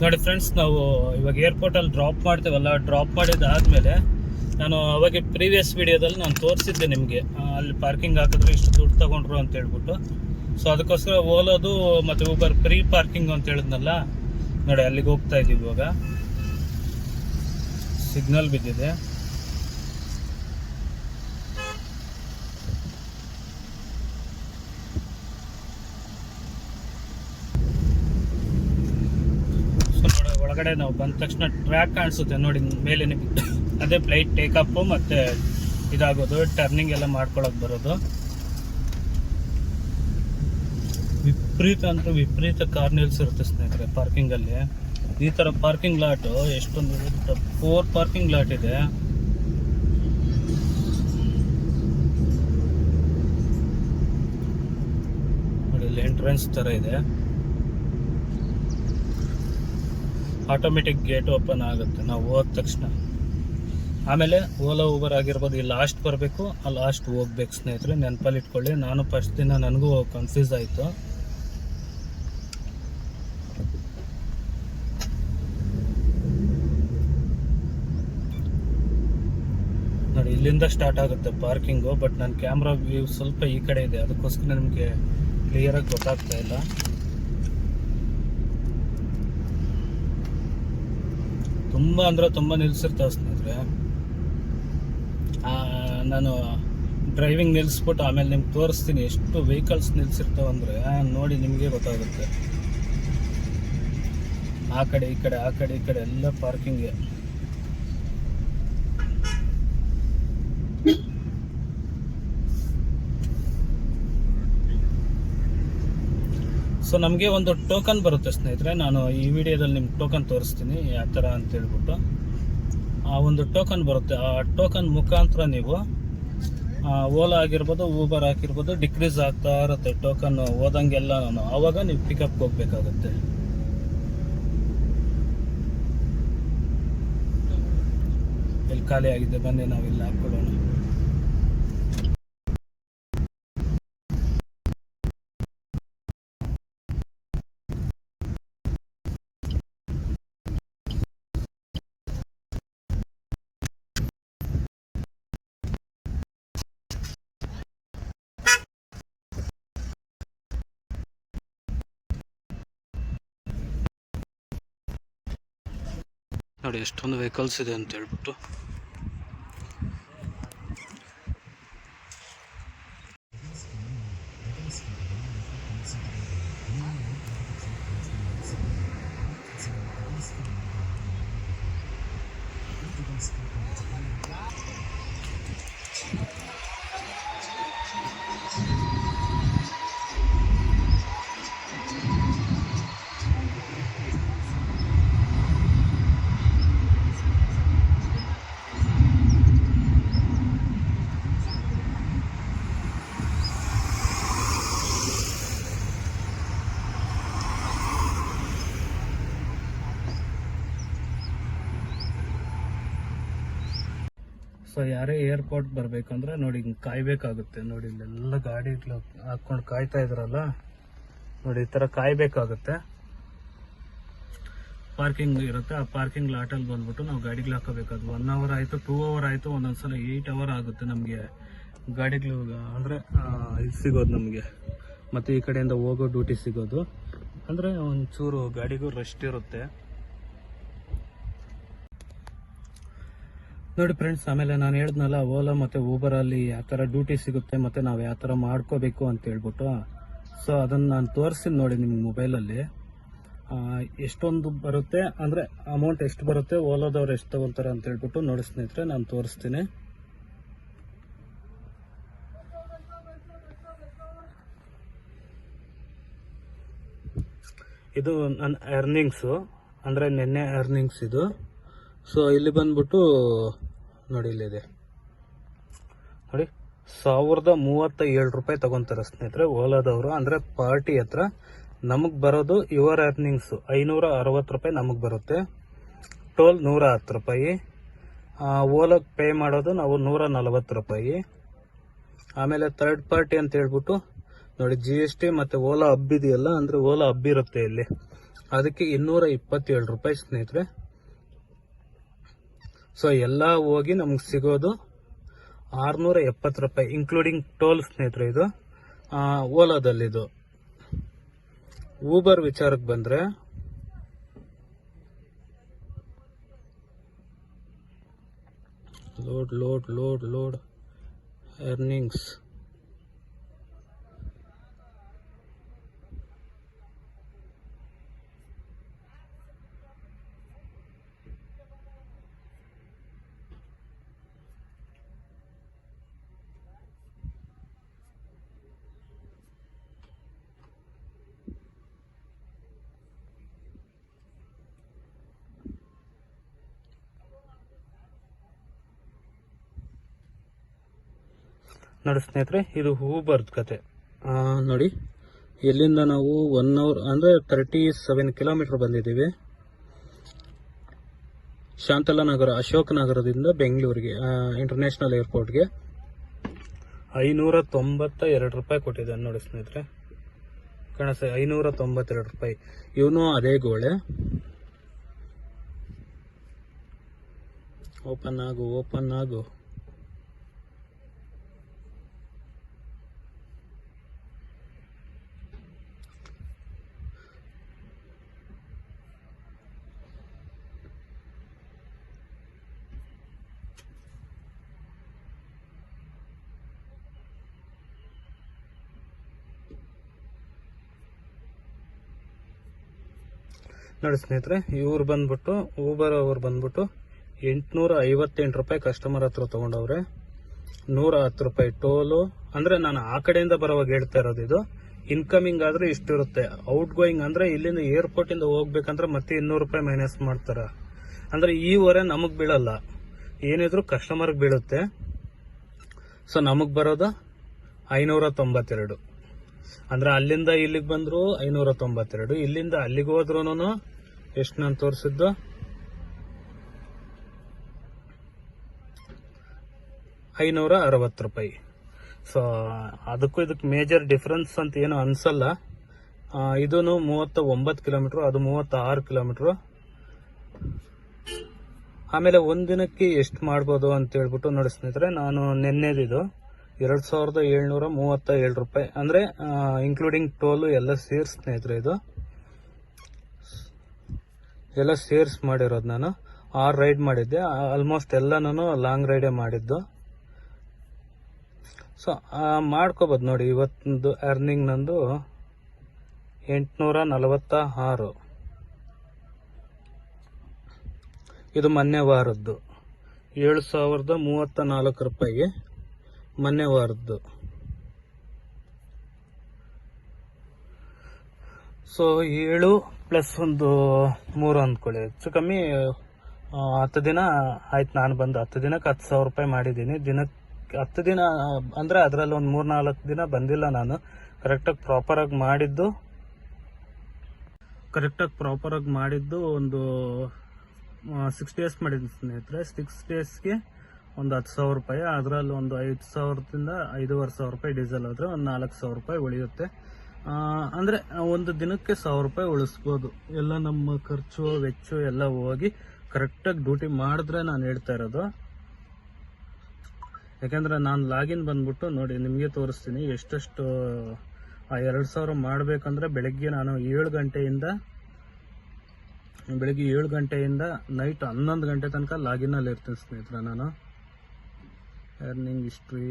ನೋಡಿ ಫ್ರೆಂಡ್ಸ್ ನಾವು ಇವಾಗ ಏರ್ಪೋರ್ಟಲ್ಲಿ ಡ್ರಾಪ್ ಮಾಡ್ತೇವಲ್ಲ ಡ್ರಾಪ್ ಮಾಡಿದ್ದಾದಮೇಲೆ ನಾನು ಅವಾಗ ಪ್ರೀವಿಯಸ್ ವಿಡಿಯೋದಲ್ಲಿ ನಾನು ತೋರಿಸಿದ್ದೆ ನಿಮಗೆ. ಅಲ್ಲಿ ಪಾರ್ಕಿಂಗ್ ಹಾಕಿದ್ರೆ, ಇಷ್ಟು ದುಡ್ಡು ತಗೊಂಡ್ರು ಅಂತ ಹೇಳ್ಬಿಟ್ಟು. ಸೊ ಅದಕ್ಕೋಸ್ಕರ ಓಲೋದು ಮತ್ತು ಊಬರ್ ಫ್ರೀ ಪಾರ್ಕಿಂಗ್ ಅಂತ ಹೇಳಿದ್ನಲ್ಲ, ನೋಡಿ ಅಲ್ಲಿಗೆ ಹೋಗ್ತಾ ಇದ್ದೀವಿ ಇವಾಗ. ಸಿಗ್ನಲ್ ಬಿದ್ದಿದೆ. ನೋಡಿ ನಾವು ಬಂದ ತಕ್ಷಣ ಟ್ರ್ಯಾಕ್ ಕಾಣಿಸುತ್ತೆ ನೋಡಿ, ಮೇಲೆ ಅದೇ ಫ್ಲೈಟ್ ಟೇಕಪ್ ಮತ್ತೆ ಇದಾಗೋದು ಟರ್ನಿಂಗ್ ಎಲ್ಲ ಮಾಡ್ಕೊಳಕ್ ಬರೋದು. ವಿಪರೀತ ಅಂದ್ರೆ ವಿಪರೀತ ಕಾರ್ ನಿಲ್ಸಿರುತ್ತೆ ಸ್ನೇಹಿತರೆ ಪಾರ್ಕಿಂಗ್ ಅಲ್ಲಿ. ಈ ತರ ಪಾರ್ಕಿಂಗ್ ಲಾಟ್ ಎಷ್ಟೊಂದು ಫೋರ್ ಪಾರ್ಕಿಂಗ್ ಲಾಟ್ ಇದೆ. ನೋಡಿ ಎಂಟ್ರೆನ್ಸ್ ತರ ಇದೆ. ಆಟೋಮೆಟಿಕ್ ಗೇಟ್ ಓಪನ್ ಆಗುತ್ತೆ. ನಾವು ಹೋದ ತಕ್ಷಣ. ಆಮೇಲೆ ಓಲಾ ಊಬರ್ ಆಗಿರ್ಬೋದು, ಈ ಲಾಸ್ಟ್ ಬರಬೇಕು, ಆ ಲಾಸ್ಟ್ ಹೋಗ್ಬೇಕು ಸ್ನೇಹಿತರೆ, ನೆನಪಲ್ಲಿ ಇಟ್ಕೊಳ್ಳಿ. ನಾನು ಫಸ್ಟ್ ದಿನ ನನಗೂ ಕನ್ಫ್ಯೂಸ್ ಆಯಿತು. ನೋಡಿ, ಇಲ್ಲಿಂದ ಸ್ಟಾರ್ಟ್ ಆಗುತ್ತೆ ಪಾರ್ಕಿಂಗು ಬಟ್ ನನ್ನ ಕ್ಯಾಮ್ರಾ ವ್ಯೂ ಸ್ವಲ್ಪ ಈ ಕಡೆ ಇದೆ. ಅದಕ್ಕೋಸ್ಕರ ನಿಮಗೆ ಕ್ಲಿಯರಾಗಿ ಗೊತ್ತಾಗ್ತಾ ಇಲ್ಲ. ತುಂಬ ಅಂದ್ರೆ ತುಂಬ ನಿಲ್ಸಿರ್ತಾವೆ ಸ್ನೇಹಿತರೆ. ನಾನು ಡ್ರೈವಿಂಗ್ ನಿಲ್ಲಿಸ್ಬಿಟ್ಟು ಆಮೇಲೆ ನಿಮ್ಗೆ ತೋರಿಸ್ತೀನಿ ಎಷ್ಟು ವೆಹಿಕಲ್ಸ್ ನಿಲ್ಸಿರ್ತಾವೆ ಅಂದರೆ, ನೋಡಿ ನಿಮಗೆ ಗೊತ್ತಾಗುತ್ತೆ. ಆ ಕಡೆ, ಈ ಕಡೆ, ಆ ಕಡೆ, ಈ ಕಡೆ ಎಲ್ಲ ಪಾರ್ಕಿಂಗ್ಗೆ ಸೊ ನಮಗೆ ಒಂದು ಟೋಕನ್ ಬರುತ್ತೆ ಸ್ನೇಹಿತರೆ. ನಾನು ಈ ವಿಡಿಯೋದಲ್ಲಿ ನಿಮ್ಗೆ ಟೋಕನ್ ತೋರಿಸ್ತೀನಿ. ಯಾವ ಥರ ಅಂತ ಹೇಳ್ಬಿಟ್ಟು. ಆ ಒಂದು ಟೋಕನ್ ಬರುತ್ತೆ. ಆ ಟೋಕನ್ ಮುಖಾಂತರ ನೀವು ಓಲಾ ಆಗಿರ್ಬೋದು ಊಬರ್ ಆಗಿರ್ಬೋದು ಡಿಕ್ರೀಸ್ ಆಗ್ತಾ ಇರುತ್ತೆ ಟೋಕನ್ ಹೋದಂಗೆಲ್ಲ ನಾನು. ಆವಾಗ ನೀವು ಪಿಕಪ್ ಹೋಗ್ಬೇಕಾಗುತ್ತೆ. ಇಲ್ಲಿ ಖಾಲಿ ಆಗಿದೆ, ಬನ್ನಿ, ನಾವಿಲ್ಲಿ ಹಾಕ್ಕೊಳ್ಳೋಣ. ನೋಡಿ ಎಷ್ಟೊಂದು ವೆಹಿಕಲ್ಸ್ ಇದೆ ಅಂತ ಹೇಳ್ಬಿಟ್ಟು. ಸೊ ಯಾರೇ ಏರ್ಪೋರ್ಟ್ ಬರ್ಬೇಕಂದ್ರೆ ನೋಡಿ ಹಿಂಗೆ ಕಾಯ್ಬೇಕಾಗುತ್ತೆ. ನೋಡಿ ಇಲ್ಲೆಲ್ಲ ಗಾಡಿ ಹಾಕೊಂಡು ಕಾಯ್ತಾ ಇದ್ರಲ್ಲ, ನೋಡಿ ಈ ತರ ಕಾಯ್ಬೇಕಾಗುತ್ತೆ. ಪಾರ್ಕಿಂಗ್ ಇರುತ್ತೆ. ಆ ಪಾರ್ಕಿಂಗ್ ಲಾಟಲ್ಲಿ ಬಂದ್ಬಿಟ್ಟು ನಾವು ಗಾಡಿಗಳು ಹಾಕಬೇಕು ಒನ್ ಅವರ್ ಆಯ್ತು ಟೂ ಅವರ್ ಆಯ್ತು, ಒಂದೊಂದ್ಸಲ ಏಯ್ಟ್ ಅವರ್ ಆಗುತ್ತೆ ನಮಗೆ. ಗಾಡಿಗಳು ಅಂದ್ರೆ ಇದು ಸಿಗೋದು ನಮಗೆ. ಮತ್ತೆ ಈ ಕಡೆಯಿಂದ ಹೋಗೋ ಡ್ಯೂಟಿ ಸಿಗೋದು. ಅಂದ್ರೆ ಒಂಚೂರು ಗಾಡಿಗೂ ರೆಸ್ಟ್ ಇರುತ್ತೆ. ನೋಡಿ ಫ್ರೆಂಡ್ಸ್ ಆಮೇಲೆ ನಾನು ಹೇಳಿದ್ನಲ್ಲ ಓಲಾ ಮತ್ತೆ ಊಬರ್ ಅಲ್ಲಿ ಯಾವ ಥರ ಡ್ಯೂಟಿ ಸಿಗುತ್ತೆ, ಮತ್ತೆ ನಾವು ಯಾವ ಥರ ಮಾಡ್ಕೋಬೇಕು ಅಂತ ಹೇಳ್ಬಿಟ್ಟು. ಸೊ ಅದನ್ನು ನಾನು ತೋರಿಸ್ತೀನಿ ನೋಡಿ ನಿಮ್ಮ ಮೊಬೈಲಲ್ಲಿ ಎಷ್ಟೊಂದು ಬರುತ್ತೆ, ಅಂದರೆ ಅಮೌಂಟ್ ಎಷ್ಟು ಬರುತ್ತೆ ಓಲಾದವ್ರು ಎಷ್ಟು ತೊಗೊಳ್ತಾರೆ ಅಂತ ಹೇಳ್ಬಿಟ್ಟು ನೋಡಿ ಸ್ನೇಹಿತರೆ, ನಾನು ತೋರಿಸ್ತೀನಿ. ಇದು ನನ್ನ ಅರ್ನಿಂಗ್ಸು ಅಂದರೆ ನಿನ್ನೆ ಅರ್ನಿಂಗ್ಸ್ ಇದು. ಸೊ ಇಲ್ಲಿ ಬಂದ್ಬಿಟ್ಟು ನೋಡಿ ಇಲ್ಲಿದೆ ನೋಡಿ, ಸಾವಿರದ ಮೂವತ್ತ ಏಳು ರೂಪಾಯಿ ತಗೊಂತಾರೆ ಸ್ನೇಹಿತರೆ, ಓಲಾದವರು. ಅಂದರೆ ಪಾರ್ಟಿ ಹತ್ರ ನಮಗೆ ಬರೋದು ಯುವರ್ ಅರ್ನಿಂಗ್ಸ್ ಐನೂರ ಅರವತ್ತು ರೂಪಾಯಿ ನಮಗೆ ಬರುತ್ತೆ. ಟೋಲ್ ನೂರ ಹತ್ತು ರೂಪಾಯಿ. ಓಲಾಗೆ ಪೇ ಮಾಡೋದು ನಾವು ನೂರ ನಲವತ್ತು ರೂಪಾಯಿ. ಆಮೇಲೆ ಥರ್ಡ್ ಪಾರ್ಟಿ ಅಂತ ಹೇಳ್ಬಿಟ್ಟು, ನೋಡಿ ಜಿ ಎಸ್ ಟಿ ಮತ್ತು ಓಲಾ ಹಬ್ಬಿದೆಯಲ್ಲ, ಅಂದರೆ ಓಲಾ ಹಬ್ಬಿರುತ್ತೆ ಇಲ್ಲಿ. ಅದಕ್ಕೆ ಇನ್ನೂರ ಇಪ್ಪತ್ತೇಳು ರೂಪಾಯಿ ಸ್ನೇಹಿತರೆ. ಸೊ ಎಲ್ಲ ಹೋಗಿ ನಮ್ಗೆ ಸಿಗೋದು ಆರ್ನೂರ ಎಪ್ಪತ್ತು ರೂಪಾಯಿ ಇನ್ಕ್ಲೂಡಿಂಗ್ ಟೋಲ್ ಸ್ನೇಹಿತರೆ ಇದು. ಓಲಾದಲ್ಲಿದು. ಊಬರ್ ವಿಚಾರಕ್ಕೆ ಬಂದರೆ load load load load earnings ನೋಡಿ ಸ್ನೇಹಿತರೆ ಇದು ಊಬರ್ದ್ ಕತೆ. ಆ, ನೋಡಿ. ಇಲ್ಲಿಂದ ನಾವು ಒನ್ ಅವರ್ ಅಂದ್ರೆ ತರ್ಟಿ ಸೆವೆನ್ ಕಿಲೋಮೀಟ್ರ್ ಬಂದಿದ್ದೀವಿ. ಶಾಂತಲಾನಗರ ಅಶೋಕ್ ನಗರದಿಂದ ಬೆಂಗಳೂರಿಗೆ ಇಂಟರ್ನ್ಯಾಷನಲ್ ಏರ್ಪೋರ್ಟ್ಗೆ ಐನೂರ ತೊಂಬತ್ತ ಎರಡು ರೂಪಾಯಿ ಕೊಟ್ಟಿದ್ದಾನೆ ನೋಡಿ ಸ್ನೇಹಿತರೆ. ಕಣಸ ಐನೂರ ತೊಂಬತ್ತೆರಡು ರೂಪಾಯಿ. ಇವನು ಅದೇ ಗೋಳೆ. ಓಪನ್ ಆಗು ಓಪನ್ ಆಗು. ನೋಡಿ ಸ್ನೇಹಿತರೆ, ಇವ್ರು ಬಂದ್ಬಿಟ್ಟು ಊಬರ್ ಅವ್ರು ಬಂದ್ಬಿಟ್ಟು ಎಂಟುನೂರ ಐವತ್ತೆಂಟು ರೂಪಾಯಿ ಕಸ್ಟಮರ್ ಹತ್ರ ತಗೊಂಡವ್ರೆ. ನೂರ ಹತ್ತು ರೂಪಾಯಿ ಟೋಲು ಅಂದ್ರೆ ನಾನು ಆ ಕಡೆಯಿಂದ ಬರೋವಾಗ ಹೇಳ್ತಾ ಇರೋದು ಇದು. ಇನ್ಕಮಿಂಗ್ ಆದ್ರೆ ಇಷ್ಟಿರುತ್ತೆ. ಔಟ್ ಗೋಯಿಂಗ್ ಅಂದ್ರೆ ಇಲ್ಲಿಂದ ಏರ್ಪೋರ್ಟ್ ಇಂದ ಹೋಗ್ಬೇಕಂದ್ರೆ ಮತ್ತೆ ಇನ್ನೂರು ರೂಪಾಯಿ ಮೈನಸ್ ಮಾಡ್ತಾರ. ಅಂದ್ರೆ ಈ ಹೊರೆ ನಮಗ್ ಬೀಳಲ್ಲ. ಏನಿದ್ರು ಕಸ್ಟಮರ್ ಬೀಳುತ್ತೆ. ಸೊ ನಮಗೆ ಬರೋದು ಐನೂರ ತೊಂಬತ್ತೆರಡು ಅಂದ್ರೆ ಅಲ್ಲಿಂದ ಇಲ್ಲಿಗೆ ಬಂದ್ರು ಐನೂರ ತೊಂಬತ್ತೆರಡು ಇಲ್ಲಿಂದ ಅಲ್ಲಿಗೆ ಹೋದ್ರೂನು ಎಷ್ಟು ನಾನು ತೋರಿಸಿದ್ದು? ಐನೂರ ಅರವತ್ತು ರೂಪಾಯಿ. ಸೊ ಅದಕ್ಕೂ ಇದಕ್ಕೆ ಮೇಜರ್ ಡಿಫ್ರೆನ್ಸ್ ಅಂತ ಏನು ಅನ್ಸಲ್ಲ. ಇದೂ ಮೂವತ್ತ ಒಂಬತ್ತು ಕಿಲೋಮೀಟರ್, ಅದು ಮೂವತ್ತ ಆರು ಕಿಲೋಮೀಟರ್. ಆಮೇಲೆ ಒಂದಿನಕ್ಕೆ ಎಷ್ಟು ಮಾಡ್ಬೋದು ಅಂತ ಹೇಳ್ಬಿಟ್ಟು ನೋಡಿ ಸ್ನೇಹಿತರೆ, ನಾನು ನೆನ್ನೆದಿದು ಎರಡ್ ಸಾವಿರದ ಏಳ್ನೂರ ಮೂವತ್ತ ಏಳು ರೂಪಾಯಿ. ಅಂದ್ರೆ ಇನ್ಕ್ಲೂಡಿಂಗ್ ಟೋಲು ಎಲ್ಲ ಸೇರ್ಸ್ ಸ್ನೇಹಿತರೆ ಇದು. ಎಲ್ಲ ಸೇರ್ಸ್ ಮಾಡಿರೋದು ನಾನು. ಆರು ರೈಡ್ ಮಾಡಿದ್ದೆ. ಆಲ್ಮೋಸ್ಟ್ ಎಲ್ಲ ನಾನು ಲಾಂಗ್ ರೈಡೇ ಮಾಡಿದ್ದು. ಸೊ ಮಾಡ್ಕೋಬೋದು ನೋಡಿ, ಇವತ್ತೊಂದು ಅರ್ನಿಂಗ್ ನಂದು ಎಂಟುನೂರ ನಲವತ್ತ ಆರು ಇದು ಮೊನ್ನೆ ವಾರದ್ದು. ಏಳು ಸಾವಿರದ ಮೂವತ್ತ ನಾಲ್ಕು ರೂಪಾಯಿ ಮೊನ್ನೆ ವಾರದ್ದು ಸೊ ಏಳು ಪ್ಲಸ್ ಒಂದು ಮೂರು ಅಂದ್ಕೊಳ್ಳಿ. ಹೆಚ್ಚು ಕಮ್ಮಿ ಹತ್ತು ದಿನ ಆಯ್ತು ನಾನು ಬಂದು. ಹತ್ತು ದಿನಕ್ಕೆ ಹತ್ತು ಸಾವಿರ ರೂಪಾಯಿ ಮಾಡಿದ್ದೀನಿ. ದಿನಕ್ಕೆ ಹತ್ತು ದಿನ ಅಂದರೆ ಅದರಲ್ಲಿ ಒಂದು ಮೂರು ನಾಲ್ಕು ದಿನ ಬಂದಿಲ್ಲ ನಾನು. ಕರೆಕ್ಟಾಗಿ ಪ್ರಾಪರಾಗಿ ಮಾಡಿದ್ದು. ಕರೆಕ್ಟಾಗಿ ಪ್ರಾಪರಾಗಿ ಮಾಡಿದ್ದು ಒಂದು ಸಿಕ್ಸ್ ಡೇಸ್ ಮಾಡಿದ್ದೀನಿ ಸ್ನೇಹಿತರೆ. ಸಿಕ್ಸ್ ಡೇಸ್ಗೆ ಒಂದು ಹತ್ತು ಸಾವಿರ ರೂಪಾಯಿ, ಅದರಲ್ಲಿ ಒಂದು ಐದು ಸಾವಿರದಿಂದ ಐದೂವರೆ ಸಾವಿರ ರೂಪಾಯಿ ಡೀಸೆಲ್ ಆದರೆ ಒಂದು ನಾಲ್ಕು ಸಾವಿರ ರೂಪಾಯಿ ಉಳಿಯುತ್ತೆ. ಅಂದರೆ ಒಂದು ದಿನಕ್ಕೆ ಸಾವಿರ ರೂಪಾಯಿ ಉಳಿಸ್ಬೋದು. ಎಲ್ಲ ನಮ್ಮ ಖರ್ಚು, ವೆಚ್ಚ ಎಲ್ಲ ಹೋಗಿ ಕರೆಕ್ಟಾಗಿ ಡ್ಯೂಟಿ ಮಾಡಿದ್ರೆ ನಾನು ಹೇಳ್ತಾ ಇರೋದು. ಯಾಕಂದ್ರೆ ನಾನು ಲಾಗಿನ್ ಬಂದ್ಬಿಟ್ಟು ನೋಡಿ, ನಿಮಗೆ ತೋರಿಸ್ತೀನಿ ಎಷ್ಟೆಷ್ಟು, ಆ ಎರಡು ಸಾವಿರ ಮಾಡಬೇಕಂದ್ರೆ ಬೆಳಗ್ಗೆ ನಾನು ಏಳು ಗಂಟೆಯಿಂದ, ಬೆಳಗ್ಗೆ ಏಳು ಗಂಟೆಯಿಂದ ನೈಟ್ ಹನ್ನೊಂದು ಗಂಟೆ ತನಕ ಲಾಗಿನಲ್ಲಿ ಇರ್ತೀನಿ ಸ್ನೇಹಿತರೆ ನಾನು. ಅರ್ನಿಂಗ್ ಹಿಸ್ಟ್ರಿ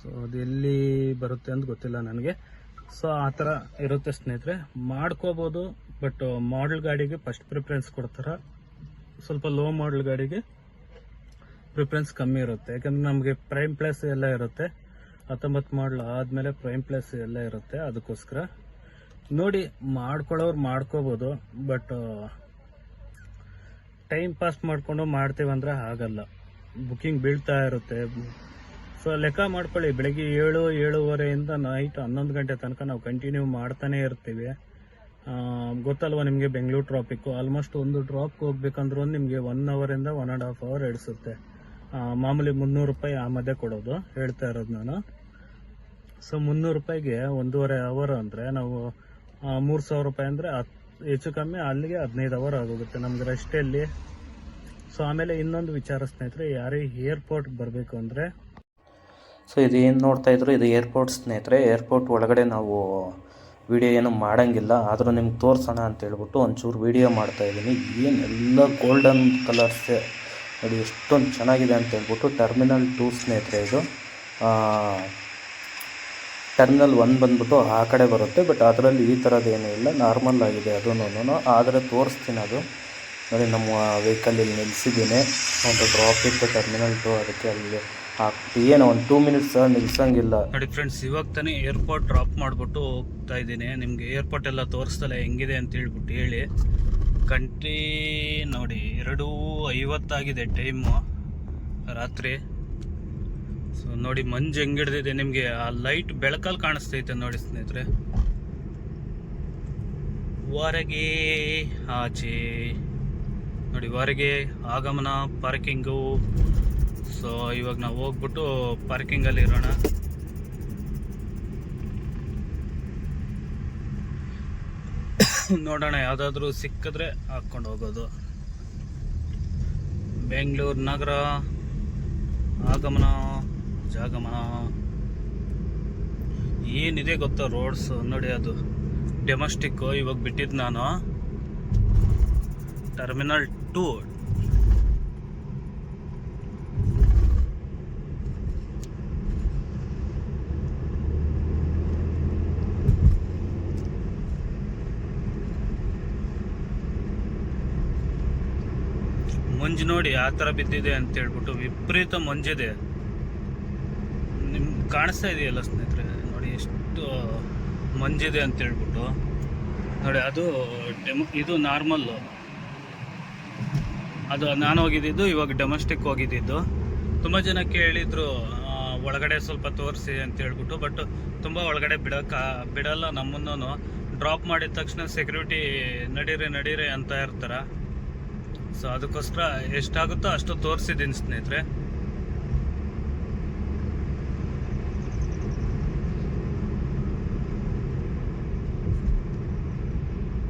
ಸೊ ಅದು ಎಲ್ಲಿ ಬರುತ್ತೆ ಅಂತ ಗೊತ್ತಿಲ್ಲ ನನಗೆ. ಸೊ ಆ ಥರ ಇರುತ್ತೆ ಸ್ನೇಹಿತರೆ. ಮಾಡ್ಕೋಬೋದು ಬಟ್ ಮಾಡಲ್ ಗಾಡಿಗೆ ಫಸ್ಟ್ ಪ್ರಿಫರೆನ್ಸ್ ಕೊಡ್ತಾರೆ. ಸ್ವಲ್ಪ ಲೋ ಮಾಡಲ್ ಗಾಡಿಗೆ ಪ್ರಿಫರೆನ್ಸ್ ಕಮ್ಮಿ ಇರುತ್ತೆ. ಯಾಕಂದ್ರೆ ನಮಗೆ ಪ್ರೈಮ್ ಪ್ಲೇಸ್ ಎಲ್ಲ ಇರುತ್ತೆ. ಹತ್ತೊಂಬತ್ತು ಮಾಡಲ್ ಆದಮೇಲೆ ಪ್ರೈಮ್ ಪ್ಲೇಸ್ ಎಲ್ಲ ಇರುತ್ತೆ, ಅದಕ್ಕೋಸ್ಕರ. ನೋಡಿ, ಮಾಡ್ಕೊಳ್ಳೋರು ಮಾಡ್ಕೋಬೋದು ಬಟ್ ಟೈಮ್ ಪಾಸ್ ಮಾಡ್ಕೊಂಡು ಮಾಡ್ತೀವಂದ್ರೆ ಆಗಲ್ಲ. ಬುಕ್ಕಿಂಗ್ ಬೀಳ್ತಾ ಇರುತ್ತೆ. ಸೊ ಲೆಕ್ಕ ಮಾಡ್ಕೊಳ್ಳಿ. ಬೆಳಗ್ಗೆ ಏಳು, ಏಳುವರೆಯಿಂದ ನೈಟ್ ಹನ್ನೊಂದು ಗಂಟೆ ತನಕ ನಾವು ಕಂಟಿನ್ಯೂ ಮಾಡ್ತಾನೆ ಇರ್ತೀವಿ. ಗೊತ್ತಲ್ವ ನಿಮಗೆ ಬೆಂಗಳೂರು ಟ್ರಾಫಿಕ್ಕು ಆಲ್ಮೋಸ್ಟ್ ಒಂದು ಡ್ರಾಪ್ಗೆ ಹೋಗ್ಬೇಕಂದ್ರೂ ನಿಮಗೆ ಒನ್ ಅವರಿಂದ ಒನ್ ಆ್ಯಂಡ್ ಹಾಫ್ ಅವರ್ ಹಿಡಿಸುತ್ತೆ ಮಾಮೂಲಿ ಮುನ್ನೂರು ರೂಪಾಯಿ ಆ ಮಧ್ಯೆ ಕೊಡೋದು, ಹೇಳ್ತಾ ಇರೋದು ನಾನು. ಸೊ ಮುನ್ನೂರು ರೂಪಾಯಿಗೆ ಒಂದೂವರೆ ಅವರ್ ಅಂದರೆ ನಾವು ಮೂರು ಸಾವಿರ ರೂಪಾಯಿ ಅಂದರೆ ಹೆಚ್ಚು ಕಮ್ಮಿ ಅಲ್ಲಿಗೆ ಹದಿನೈದು ಅವರ್ ಆಗೋಗುತ್ತೆ ನಮ್ಗೆ ರಷ್ಟೆಯಲ್ಲಿ ಸೊ ಆಮೇಲೆ ಇನ್ನೊಂದು ವಿಚಾರ ಸ್ನೇಹಿತರೆ, ಯಾರೇ ಏರ್ಪೋರ್ಟ್ ಬರಬೇಕು ಅಂದರೆ. ಸೊ ಇದು ಏನು ನೋಡ್ತಾ ಇದ್ರು, ಇದು ಏರ್ಪೋರ್ಟ್ ಸ್ನೇಹಿತರೆ ಏರ್ಪೋರ್ಟ್ ಒಳಗಡೆ ನಾವು ವಿಡಿಯೋ ಏನು ಮಾಡೋಂಗಿಲ್ಲ. ಆದರೂ ನಿಮ್ಗೆ ತೋರಿಸೋಣ ಅಂತ ಹೇಳ್ಬಿಟ್ಟು ಒಂಚೂರು ವಿಡಿಯೋ ಮಾಡ್ತಾ ಇದ್ದೀನಿ. ಏನು ಎಲ್ಲ ಗೋಲ್ಡನ್ ಕಲರ್ಸ್ ನೋಡಿ, ಎಷ್ಟೊಂದು ಚೆನ್ನಾಗಿದೆ ಅಂತ ಹೇಳ್ಬಿಟ್ಟು ಟರ್ಮಿನಲ್ ಟೂ ಸ್ನೇಹಿತರೆ ಇದು. ಟರ್ಮಿನಲ್ ಒನ್ ಬಂದ್ಬಿಟ್ಟು ಆ ಕಡೆ ಬರುತ್ತೆ, ಬಟ್ ಅದರಲ್ಲಿ ಈ ಥರದ್ದೇನೂ ಇಲ್ಲ, ನಾರ್ಮಲ್ ಆಗಿದೆ ಅದನ್ನು ಆದರೆ ತೋರಿಸ್ತೀನಿ ಅದು. ನೋಡಿ, ನಮ್ಮ ವೆಹಿಕಲ್ ಇಲ್ಲಿ ನಿಲ್ಲಿಸಿದ್ದೀನಿ ಒಂದು ಡ್ರಾಪ್ ಇತ್ತು ಟರ್ಮಿನಲ್ ಟು ಅದಕ್ಕೆ ಅಲ್ಲಿ ಹಾಕ್ಬಿಟ್ಟು. ಏನು ಒಂದು ಟೂ ಮಿನಿಟ್ಸ್ ನಿಲ್ಸಂಗಿಲ್ಲ. ನೋಡಿ ಫ್ರೆಂಡ್ಸ್ ಇವಾಗ ತಾನೇ ಏರ್ಪೋರ್ಟ್ ಡ್ರಾಪ್ ಮಾಡಿಬಿಟ್ಟು ಹೋಗ್ತಾ ಇದ್ದೀನಿ. ನಿಮಗೆ ಏರ್ಪೋರ್ಟ್ ಎಲ್ಲ ತೋರಿಸ್ತಲ್ಲ ಹೆಂಗಿದೆ ಅಂತ ಹೇಳ್ಬಿಟ್ಟು ಹೇಳಿ. ಕಂಟ್ರಿ ನೋಡಿ, ಎರಡು ಐವತ್ತಾಗಿದೆ ಟೈಮು ರಾತ್ರಿ ಸೊ ನೋಡಿ, ಮಂಜು ಹೆಂಗೆ ಹಿಡ್ದಿದೆ ನಿಮಗೆ. ಆ ಲೈಟ್ ಬೆಳಕಲ್ಲಿ ಕಾಣಿಸ್ತೈತೆ ನೋಡಿ ಸ್ನೇಹಿತರೆ. ಹೊರಗೆ ಆಚೆ. ನೋಡಿ, ಹೊರಗೆ ಆಗಮನ ಪಾರ್ಕಿಂಗು ಸೊ ಇವಾಗ ನಾವು ಹೋಗ್ಬಿಟ್ಟು ಪಾರ್ಕಿಂಗಲ್ಲಿ ಇರೋಣ. ನೋಡೋಣ, ಯಾವುದಾದ್ರೂ ಸಿಕ್ಕಿದ್ರೆ ಹಾಕ್ಕೊಂಡು ಹೋಗೋದು. ಬೆಂಗಳೂರು ನಗರ, ಆಗಮನ. ಜಾಗಮನ. ಏನಿದೆ ಗೊತ್ತಾ ರೋಡ್ಸ್ ನೋಡಿ ಅದು? ಡೆಮಸ್ಟಿಕ್ ಇವಾಗ ಬಿಟ್ಟಿದ್ದು ನಾನು. ಟರ್ಮಿನಲ್ ಟೂ ಮಂಜು ನೋಡಿ ಆ ಥರ ಬಿದ್ದಿದೆ ಅಂತ ಹೇಳ್ಬಿಟ್ಟು ವಿಪರೀತ ಮಂಜಿದೆ ಕಾಣಿಸ್ತಾ ಇದೆಯಲ್ಲ ಸ್ನೇಹಿತರೆ? ನೋಡಿ, ಎಷ್ಟು ಮಂಜಿದೆ ಅಂತ ಹೇಳ್ಬಿಟ್ಟು ನೋಡಿ, ಅದು ಡೆಮ್, ಇದು ನಾರ್ಮಲ್ಲು ಅದು ನಾನು ಹೋಗಿದ್ದಿದ್ದು, ಇವಾಗ ಡೊಮೆಸ್ಟಿಕ್ ಹೋಗಿದ್ದಿದ್ದು. ತುಂಬ ಜನ ಕೇಳಿದ್ರು ಒಳಗಡೆ ಸ್ವಲ್ಪ ತೋರಿಸಿ ಅಂತ ಹೇಳ್ಬಿಟ್ಟು ಬಟ್ ತುಂಬ ಒಳಗಡೆ ಬಿಡಕ್ಕ ಬಿಡಲ್ಲ ನಮ್ಮನ್ನು ಡ್ರಾಪ್ ಮಾಡಿದ ತಕ್ಷಣ ಸೆಕ್ಯೂರಿಟಿ ನಡೀರಿ ನಡೀರಿ ಅಂತ ಇರ್ತಾರೆ. ಸೊ ಅದಕ್ಕೋಸ್ಕರ ಎಷ್ಟಾಗುತ್ತೋ ಅಷ್ಟು ತೋರಿಸಿದ್ದೀನಿ ಸ್ನೇಹಿತರೆ.